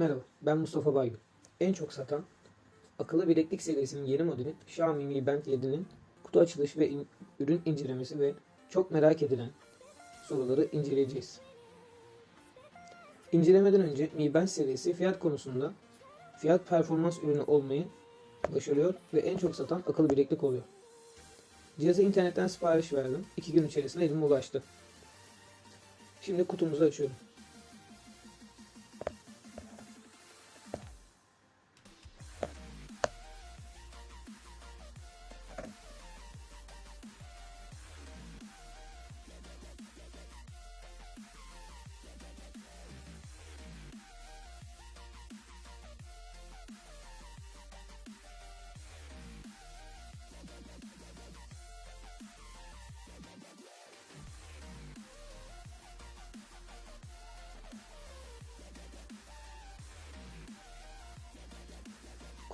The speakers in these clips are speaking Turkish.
Merhaba, ben Mustafa Baygül. En çok satan akıllı bileklik serisinin yeni modeli Xiaomi Mi Band 7'nin kutu açılışı ve in- ürün incelemesi ve çok merak edilen soruları inceleyeceğiz. İncelemeden önce Mi Band serisi fiyat konusunda fiyat performans ürünü olmayı başarıyor ve en çok satan akıllı bileklik oluyor. Cihazı internetten sipariş verdim. 2 gün içerisinde elime ulaştı. Şimdi kutumuzu açıyorum.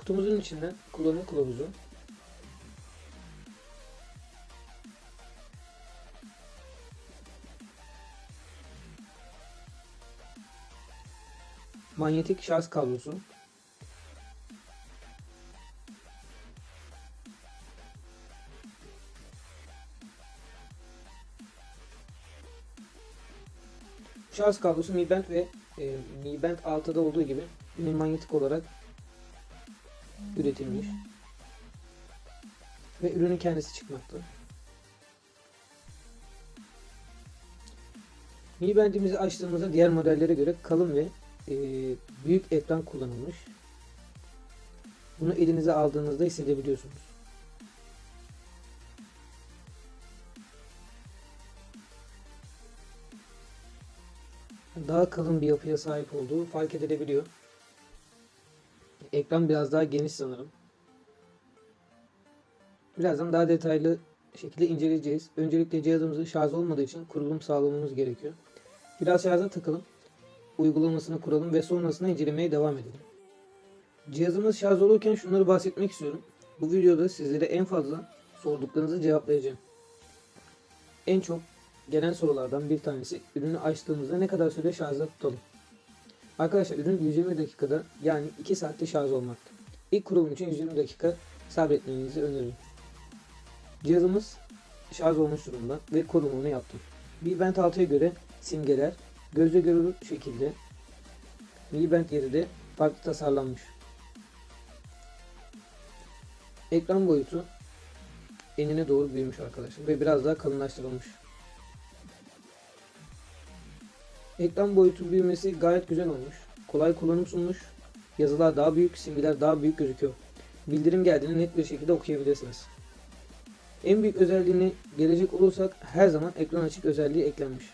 Kutumuzun içinden kullanım kılavuzu, manyetik şarj kablosu, şarj kablosu Mi Band ve e, Mi Band 6'da olduğu gibi manyetik olarak üretilmiş. Ve ürünün kendisi çıkmakta. Mi Band'imizi açtığımızda diğer modellere göre kalın ve e, büyük ekran kullanılmış. Bunu elinize aldığınızda hissedebiliyorsunuz. Daha kalın bir yapıya sahip olduğu fark edilebiliyor. Ekran biraz daha geniş sanırım. Birazdan daha detaylı şekilde inceleyeceğiz. Öncelikle cihazımızın şarj olmadığı için kurulum sağlamamız gerekiyor. Biraz şarja takalım. Uygulamasını kuralım ve sonrasında incelemeye devam edelim. Cihazımız şarj olurken şunları bahsetmek istiyorum. Bu videoda sizlere en fazla sorduklarınızı cevaplayacağım. En çok gelen sorulardan bir tanesi ürünü açtığımızda ne kadar süre şarjda tutalım? Arkadaşlar ürün 120 dakikada yani 2 saatte şarj olmakta. İlk kurulum için 120 dakika sabretmenizi öneririm. Cihazımız şarj olmuş durumda ve kurulumunu yaptım. Mi Band 6'ya göre simgeler gözle görülür şekilde Mi Band 7'de farklı tasarlanmış. Ekran boyutu enine doğru büyümüş arkadaşlar ve biraz daha kalınlaştırılmış. Ekran boyutu büyümesi gayet güzel olmuş. Kolay kullanım sunmuş. Yazılar daha büyük, simgeler daha büyük gözüküyor. Bildirim geldiğini net bir şekilde okuyabilirsiniz. En büyük özelliğine gelecek olursak her zaman ekran açık özelliği eklenmiş.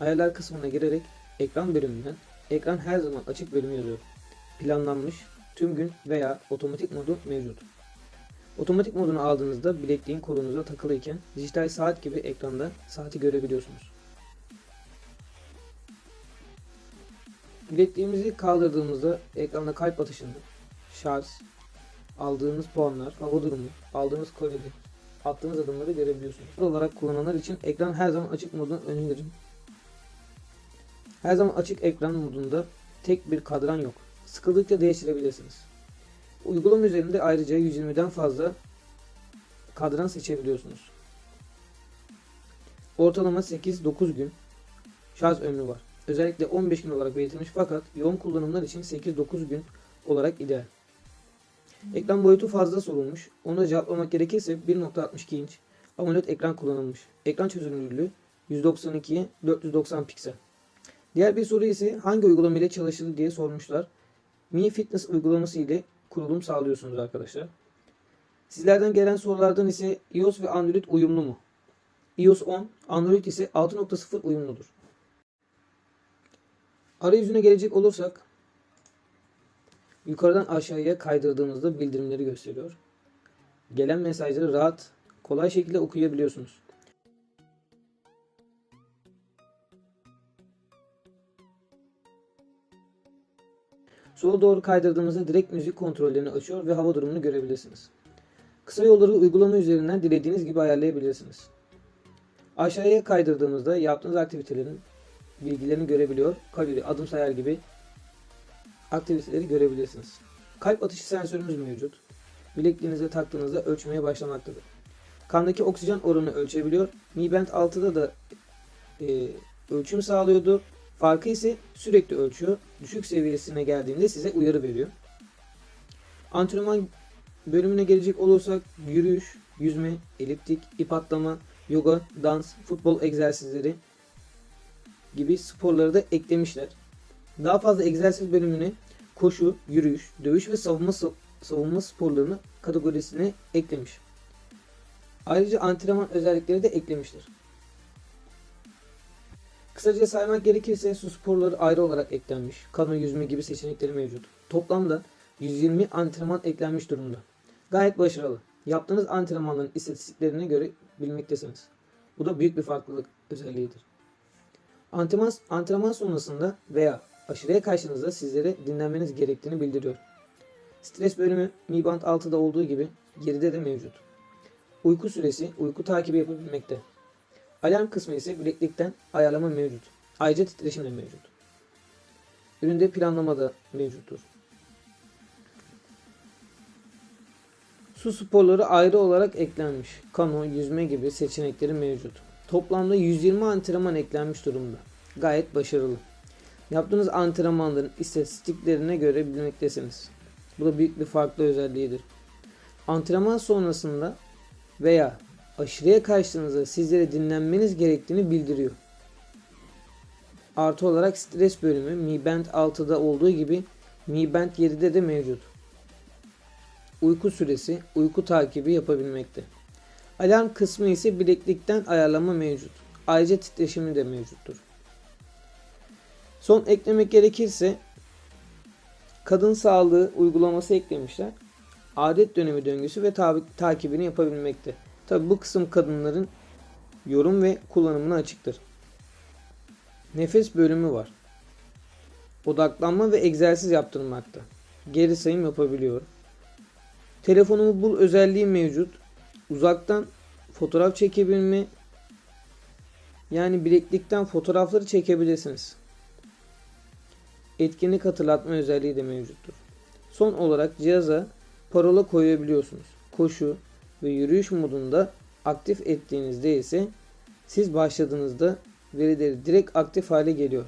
Ayarlar kısmına girerek ekran bölümünden ekran her zaman açık bölümü yazıyor. Planlanmış, tüm gün veya otomatik modu mevcut. Otomatik modunu aldığınızda bilekliğin kolunuza takılıyken dijital saat gibi ekranda saati görebiliyorsunuz. Bilekliğimizi kaldırdığımızda ekranda kalp atışını, şarj, aldığınız puanlar, hava durumu, aldığınız kolye, attığınız adımları görebiliyorsunuz. Bu olarak kullananlar için ekran her zaman açık modunu öneririm. Her zaman açık ekran modunda tek bir kadran yok. Sıkıldıkça değiştirebilirsiniz. Uygulama üzerinde ayrıca 120'den fazla kadran seçebiliyorsunuz. Ortalama 8-9 gün şarj ömrü var. Özellikle 15 gün olarak belirtilmiş fakat yoğun kullanımlar için 8-9 gün olarak ideal. Ekran boyutu fazla sorulmuş. Onu da cevaplamak gerekirse 1.62 inç AMOLED ekran kullanılmış. Ekran çözünürlüğü 192 490 piksel. Diğer bir soru ise hangi uygulama ile çalışır diye sormuşlar. Mi Fitness uygulaması ile kurulum sağlıyorsunuz arkadaşlar. Sizlerden gelen sorulardan ise iOS ve Android uyumlu mu? iOS 10, Android ise 6.0 uyumludur. Arayüzüne gelecek olursak yukarıdan aşağıya kaydırdığımızda bildirimleri gösteriyor. Gelen mesajları rahat, kolay şekilde okuyabiliyorsunuz. Sola doğru kaydırdığımızda direkt müzik kontrollerini açıyor ve hava durumunu görebilirsiniz. Kısa yolları uygulama üzerinden dilediğiniz gibi ayarlayabilirsiniz. Aşağıya kaydırdığımızda yaptığınız aktivitelerin bilgilerini görebiliyor. Kalori, adım sayar gibi aktiviteleri görebilirsiniz. Kalp atışı sensörümüz mevcut. Bilekliğinize taktığınızda ölçmeye başlamaktadır. Kandaki oksijen oranı ölçebiliyor. Mi Band 6'da da e, ölçüm sağlıyordu. Farkı ise sürekli ölçüyor. Düşük seviyesine geldiğinde size uyarı veriyor. Antrenman bölümüne gelecek olursak yürüyüş, yüzme, eliptik, ip atlama, yoga, dans, futbol egzersizleri gibi sporları da eklemişler. Daha fazla egzersiz bölümüne koşu, yürüyüş, dövüş ve savunma savunma sporlarını kategorisine eklemiş. Ayrıca antrenman özellikleri de eklemiştir. Kısaca saymak gerekirse su sporları ayrı olarak eklenmiş. Kano yüzme gibi seçenekleri mevcut. Toplamda 120 antrenman eklenmiş durumda. Gayet başarılı. Yaptığınız antrenmanların istatistiklerine göre bilmektesiniz. Bu da büyük bir farklılık özelliğidir. Antrenman, antrenman sonrasında veya aşırıya karşınızda sizlere dinlenmeniz gerektiğini bildiriyor. Stres bölümü Mi Band 6'da olduğu gibi geride de mevcut. Uyku süresi uyku takibi yapabilmekte. Alarm kısmı ise bileklikten ayarlama mevcut. Ayrıca titreşim de mevcut. Üründe planlama da mevcuttur. Su sporları ayrı olarak eklenmiş. Kano, yüzme gibi seçenekleri mevcut. Toplamda 120 antrenman eklenmiş durumda. Gayet başarılı. Yaptığınız antrenmanların istatistiklerine göre bilmektesiniz. Bu da büyük bir farklı özelliğidir. Antrenman sonrasında veya aşırıya kaçtığınızda sizlere dinlenmeniz gerektiğini bildiriyor. Artı olarak stres bölümü Mi Band 6'da olduğu gibi Mi Band 7'de de mevcut. Uyku süresi, uyku takibi yapabilmekte. Alarm kısmı ise bileklikten ayarlama mevcut. Ayrıca titreşimi de mevcuttur. Son eklemek gerekirse kadın sağlığı uygulaması eklemişler. Adet dönemi döngüsü ve tabi, takibini yapabilmekte. Tabi bu kısım kadınların yorum ve kullanımına açıktır. Nefes bölümü var. Odaklanma ve egzersiz yaptırmakta. Geri sayım yapabiliyor. Telefonumu bul özelliği mevcut. Uzaktan fotoğraf çekebilme yani bileklikten fotoğrafları çekebilirsiniz. Etkinlik hatırlatma özelliği de mevcuttur. Son olarak cihaza parola koyabiliyorsunuz. Koşu ve yürüyüş modunda aktif ettiğinizde ise siz başladığınızda verileri direkt aktif hale geliyor.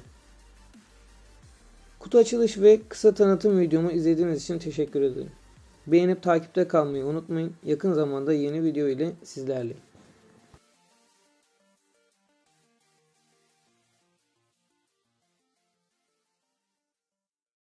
Kutu açılış ve kısa tanıtım videomu izlediğiniz için teşekkür ederim. Beğenip takipte kalmayı unutmayın. Yakın zamanda yeni video ile sizlerleyim.